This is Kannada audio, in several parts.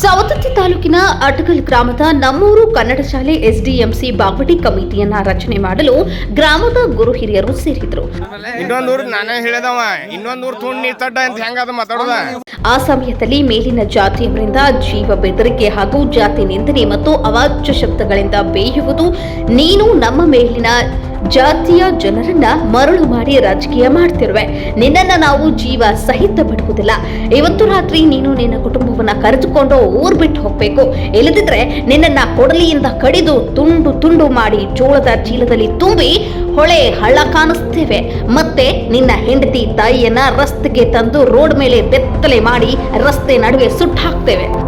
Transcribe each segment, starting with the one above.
ಸವದತ್ತಿ ತಾಲೂಕಿನ ಅಟಗಲ್ ಗ್ರಾಮದ ನಮ್ಮೂರು ಕನ್ನಡ ಶಾಲೆ ಎಸ್ಡಿಎಂಸಿ ಬಾಗವಟಿ ಕಮಿಟಿಯನ್ನ ರಚನೆ ಮಾಡಲು ಗ್ರಾಮದ ಗುರು ಹಿರಿಯರು ಸೇರಿದ್ರು. ಇನ್ನೊಂದ್ ಊರ್ ನಾನೇ ಹೇಳಿದವ ಇನ್ನೊಂದ್ ಊರ್ ತುಂಡ್ ತಡ್ಡ ಅಂತ ಹೆಂಗದ ಮಾತಾಡೋದ? ಆ ಸಮಯದಲ್ಲಿ ಮೇಲಿನ ಜಾತಿಯವರಿಂದ ಜೀವ ಬೆದರಿಕೆ ಹಾಗೂ ಜಾತಿ ನಿಂದನೆ ಮತ್ತು ಅವಾಚ್ಯ ಶಬ್ದಗಳಿಂದ ಬೇಯುವುದು ನೀನು ನಮ್ಮ ಮೇಲಿನ ಜಾತಿಯ ಜನರನ್ನ ಮರಳು ಮಾಡಿ ರಾಜಕೀಯ ಮಾಡ್ತಿರುವೆ. ನಿನ್ನನ್ನ ನಾವು ಜೀವ ಸಹಿತ ಬಿಡುವುದಿಲ್ಲ ಇವತ್ತು ರಾತ್ರಿ ನೀನು ನಿನ್ನ ಕುಟುಂಬವನ್ನ ಕರೆದುಕೊಂಡು ಊರ್ ಬಿಟ್ಟು ಹೋಗ್ಬೇಕು. ಇಲ್ಲದಿದ್ರೆ ನಿನ್ನನ್ನ ಕೊಡಲಿಯಿಂದ ಕಡಿದು ತುಂಡು ತುಂಡು ಮಾಡಿ ಜೋಳದ ಚೀಲದಲ್ಲಿ ತುಂಬಿ ಹೊಳೆ ಹಳ್ಳ ಕಾಣಿಸ್ತೇವೆ. ಮತ್ತೆ ನಿನ್ನ ಹೆಂಡತಿ ತಾಯಿಯನ್ನ ರಸ್ತೆಗೆ ತಂದು ರೋಡ್ ಮೇಲೆ ಬೆತ್ತಲೆ ಮಾಡಿ ರಸ್ತೆ ನಡುವೆ ಸುಟ್ಟು ಹಾಕ್ತೇವೆ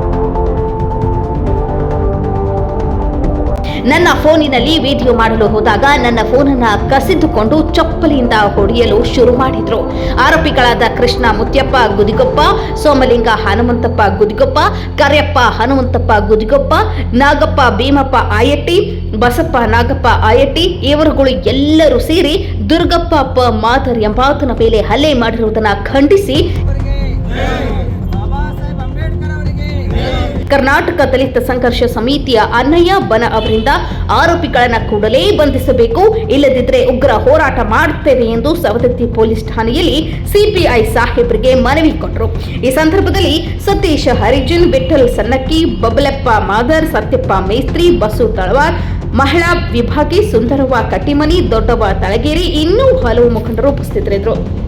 ನನ್ನ ಫೋನಿನಲ್ಲಿ ವಿಡಿಯೋ ಮಾಡಲು ಹೋದಾಗ ನನ್ನ ಫೋನನ್ನ ಕಸಿದುಕೊಂಡು ಚಪ್ಪಲಿಯಿಂದ ಹೊಡೆಯಲು ಶುರು ಮಾಡಿದ್ರು. ಆರೋಪಿಗಳಾದ ಕೃಷ್ಣ ಮುತ್ಯಪ್ಪ ಗುದಿಗೊಪ್ಪ, ಸೋಮಲಿಂಗ ಹನುಮಂತಪ್ಪ ಗುದಿಗೊಪ್ಪ, ಕರ್ಯಪ್ಪ ಹನುಮಂತಪ್ಪ ಗುದಿಗೊಪ್ಪ, ನಾಗಪ್ಪ ಭೀಮಪ್ಪ ಆಯಟ್ಟಿ, ಬಸಪ್ಪ ನಾಗಪ್ಪ ಆಯಟ್ಟಿ ಇವರುಗಳು ಎಲ್ಲರೂ ಸೇರಿ ದುರ್ಗಪ್ಪ ಪ ಮಾದರ್ ಎಂಬಾತನ ಮೇಲೆ ಹಲ್ಲೆ ಮಾಡಿರುವುದನ್ನು ಖಂಡಿಸಿ. ಕರ್ನಾಟಕ ದಲಿತ ಸಂಘರ್ಷ ಸಮಿತಿಯ ಅನ್ನಯ್ಯ ಬನ ಅವರಿಂದ ಆರೋಪಿಗಳನ್ನ ಕೂಡಲೇ ಬಂಧಿಸಬೇಕು. ಇಲ್ಲದಿದ್ದರೆ ಉಗ್ರ ಹೋರಾಟ ಮಾಡುತ್ತೇವೆ ಎಂದು ಸವದತ್ತಿ ಪೊಲೀಸ್ ಠಾಣೆಯಲ್ಲಿ ಸಿಪಿಐ ಸಾಹೇಬ್ರಿಗೆ ಮನವಿ ಕೊಟ್ಟರು ಈ ಸಂದರ್ಭದಲ್ಲಿ ಸತೀಶ್ ಹರಿಜನ್ ವಿಠಲ್ ಸನ್ನಕ್ಕಿ, ಬಬಲಪ್ಪ ಮಾದರ್, ಸತ್ಯಪ್ಪ ಮೇಸ್ತ್ರಿ, ಬಸು ತಳವಾರ್, ಮಹಿಳಾ ವಿಭಾಗಿ ಸುಂದರವ್ವ ಕಟ್ಟಿಮನಿ, ದೊಡ್ಡವ್ವ ತಳಗೇರಿ ಇನ್ನೂ ಹಲವು ಮುಖಂಡರು ಉಪಸ್ಥಿತರಿದ್ದರು.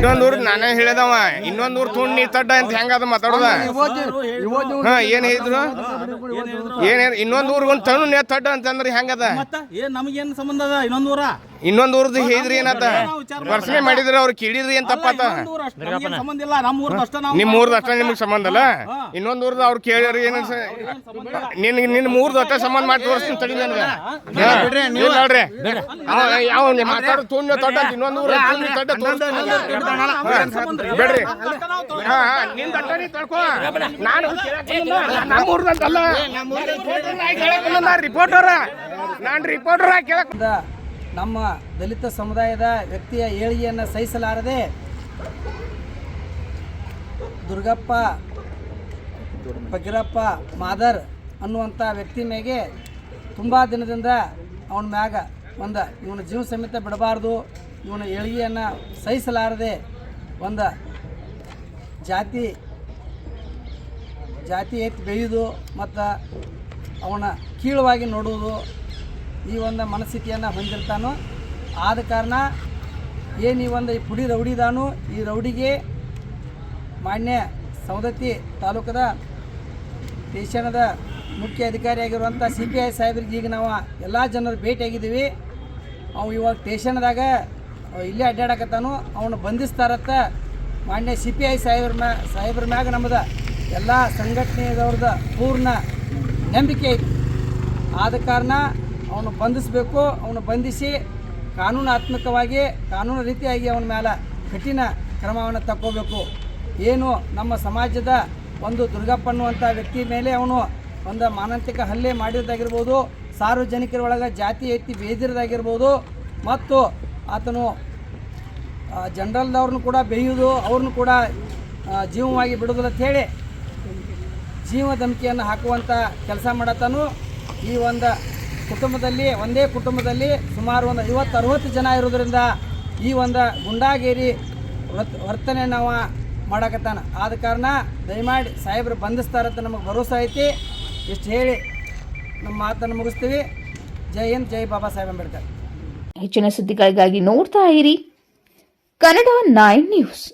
ಇನ್ನೊಂದ್ ಊರ್ ನಾನೇ ಹೇಳಿದವ ಇನ್ನೊಂದ್ ಊರ್ ತುಂಡ್ ನೀರ್ ತಡ್ಡ ಅಂತ ಹೆಂಗದ ಮಾತಾಡೋದ? ಹಾ ಏನ್ ಹೇಳಿದ್ರು? ಏನ್ ಇನ್ನೊಂದೂರ್ ಇನ್ನೊಂದ್ ಊರ್ ಒಂದ್ ತಣ್ಣು ನೀರ್ ತಡ್ಡ ಅಂತಂದ್ರೆ ಹೆಂಗದ ಏನ್ ನಮಗೇನ್ ಸಂಬಂಧ ಅದ? ಇನ್ನೊಂದ್ ಊರ ಇನ್ನೊಂದ್ ಊರ್ದು ಹೇಳಿದ್ರಿ ಏನತ್ತ ವರ್ಷನೆ ಮಾಡಿದ್ರೆ ಅವ್ರು ಕೇಳಿದ್ರಿ ಏನ್ ಅಷ್ಟ್ ಸಂಬಂಧ ಇಲ್ಲ. ನಮ್ಮ ಊರ್ದ ಅಷ್ಟ ನಾವು ನಿಮ್ ಊರ್ದ ಅಷ್ಟ ನಿಮ್ಗೆ ಸಂಬಂಧ ಅಲ್ಲ? ಇನ್ನೊಂದು ಊರ್ದು ಅವ್ರು ಕೇಳ್ಯಾರ ಏನ ನಿನ್ ನಿನ್ ಮೂರ್ದು ಅಷ್ಟ ಸಂಬಂಧ ಮಾಡಿ ತೋರಿಸ್ತೀನಿ ತಡಿ ನನಗೆ. ನೀವು ಅವ ಯಾವ ಮಾತಾಡೋ ತುಂಡ್ ತಡ್ಡ ಇನ್ನೊಂದು ಊರ ತುಂಡ್ ತಡ್ಡ ತೋರಿಸ್ತೀನಿ. ಬೇಡ್ರಿ. ಹಾ ನಿಂದ್ ಅಟ್ಟ ನೀ ತಡ್ಕೋ ನಾನು ನಮ್ಮ ಊರ್ದಂತಲ್ಲ ರಿಪೋರ್ಟರ್ ನಾನ್ ರಿಪೋರ್ಟರ್ ಕೇಳಕ್ ನಮ್ಮ ದಲಿತ ಸಮುದಾಯದ ವ್ಯಕ್ತಿಯ ಏಳಿಗೆಯನ್ನು ಸಹಿಸಲಾರದೆ ದುರ್ಗಪ್ಪ ಫಕೀರಪ್ಪ ಮಾದರ್ ಅನ್ನುವಂಥ ವ್ಯಕ್ತಿ ಮೇಗೆ ತುಂಬ ದಿನದಿಂದ ಅವನ ಮ್ಯಾಗ ಒಂದು ಇವನ ಜೀವ ಸಮೇತ ಬಿಡಬಾರ್ದು, ಇವನ ಏಳಿಗೆಯನ್ನು ಸಹಿಸಲಾರದೆ ಒಂದು ಜಾತಿ ಜಾತಿ ಎತ್ತಿ ಬೆಳೆಯೋದು ಮತ್ತು ಅವನ ಕೀಳವಾಗಿ ನೋಡುವುದು ಈ ಒಂದು ಮನಸ್ಥಿತಿಯನ್ನು ಹೊಂದಿರ್ತಾನೋ ಆದ ಕಾರಣ ಏನು ಈ ಒಂದು ಈ ಪುಡಿ ರೌಡಿದಾನು ಈ ರೌಡಿಗೆ ಮಾನ್ಯ ಸವದತ್ತಿ ತಾಲೂಕದ ಸ್ಟೇಷನದ ಮುಖ್ಯ ಅಧಿಕಾರಿಯಾಗಿರುವಂಥ ಸಿ ಪಿ ಐ ಸಾಹೇಬ್ರಿಗೆ ಈಗ ನಾವು ಎಲ್ಲ ಜನರು ಭೇಟಿಯಾಗಿದ್ದೀವಿ. ಅವು ಇವಾಗ ಸ್ಟೇಷನ್ದಾಗ ಇಲ್ಲೇ ಅಡ್ಡಾಡಕತ್ತಾನು, ಅವನು ಬಂಧಿಸ್ತಾರತ್ತ ಮಾನ್ಯ ಸಿ ಪಿ ಐ ಸಾಹೇಬ್ರ ಮ್ಯಾ, ಸಾಹೇಬ್ರ ಮ್ಯಾಗ ನಮ್ಮದು ಎಲ್ಲ ಸಂಘಟನೆಯವ್ರದ ಪೂರ್ಣ ನಂಬಿಕೆ ಐತಿ. ಆದ ಕಾರಣ ಅವನು ಬಂಧಿಸಬೇಕು, ಅವನು ಬಂಧಿಸಿ ಕಾನೂನಾತ್ಮಕವಾಗಿ, ಕಾನೂನು ರೀತಿಯಾಗಿ ಅವನ ಮೇಲೆ ಕಠಿಣ ಕ್ರಮವನ್ನು ತಕ್ಕೋಬೇಕು. ಏನು ನಮ್ಮ ಸಮಾಜದ ಒಂದು ದುರ್ಗಪ್ಪ ಅನ್ನುವಂಥ ವ್ಯಕ್ತಿ ಮೇಲೆ ಅವನು ಒಂದು ಮಾನಂತಿಕ ಹಲ್ಲೆ ಮಾಡಿರೋದಾಗಿರ್ಬೋದು ಸಾರ್ವಜನಿಕರ ಒಳಗೆ ಜಾತಿ, ಎತ್ತಿ ಬೇದಿರೋದಾಗಿರ್ಬೋದು, ಮತ್ತು ಆತನು ಜನರಲ್ದವ್ರನ್ನು ಕೂಡ ಬೇಯೋದು ಅವ್ರನ್ನು ಕೂಡ ಜೀವವಾಗಿ ಬಿಡೋದಿಲ್ಲ ಹೇಳಿ ಜೀವ ಧಮಕಿಯನ್ನು ಹಾಕುವಂಥ ಕೆಲಸ ಮಾಡತ್ತಾನು. ಈ ಒಂದು ಕುಟುಂಬದಲ್ಲಿ, ಒಂದೇ ಕುಟುಂಬದಲ್ಲಿ ಸುಮಾರು ಒಂದು ಐವತ್ತು, ಅರುವತ್ತು ಜನ ಇರೋದ್ರಿಂದ ಈ ಒಂದು ಗುಂಡಾಗೇರಿ ವರ್ತನೆ ನಾವು ಮಾಡಕತ್ತಾನ. ಆದ ಕಾರಣ ದಯಮಾಡಿ ಸಾಹೇಬ್ರು ಬಂಧಿಸ್ತಾರಂತ ನಮಗೆ ಭರೋಸೆ ಐತಿ. ಇಷ್ಟು ಹೇಳಿ ನಮ್ಮ ಮಾತನ್ನು ಮುಗಿಸ್ತೀವಿ. ಜೈ ಹಿಂದ್, ಜೈ ಬಾಬಾ ಸಾಹೇಬ್ ಅಂಬೇಡ್ಕರ್. ಹೆಚ್ಚಿನ ಸುದ್ದಿಗಳಿಗಾಗಿ ನೋಡ್ತಾ ಇರಿ. Kannada nine news.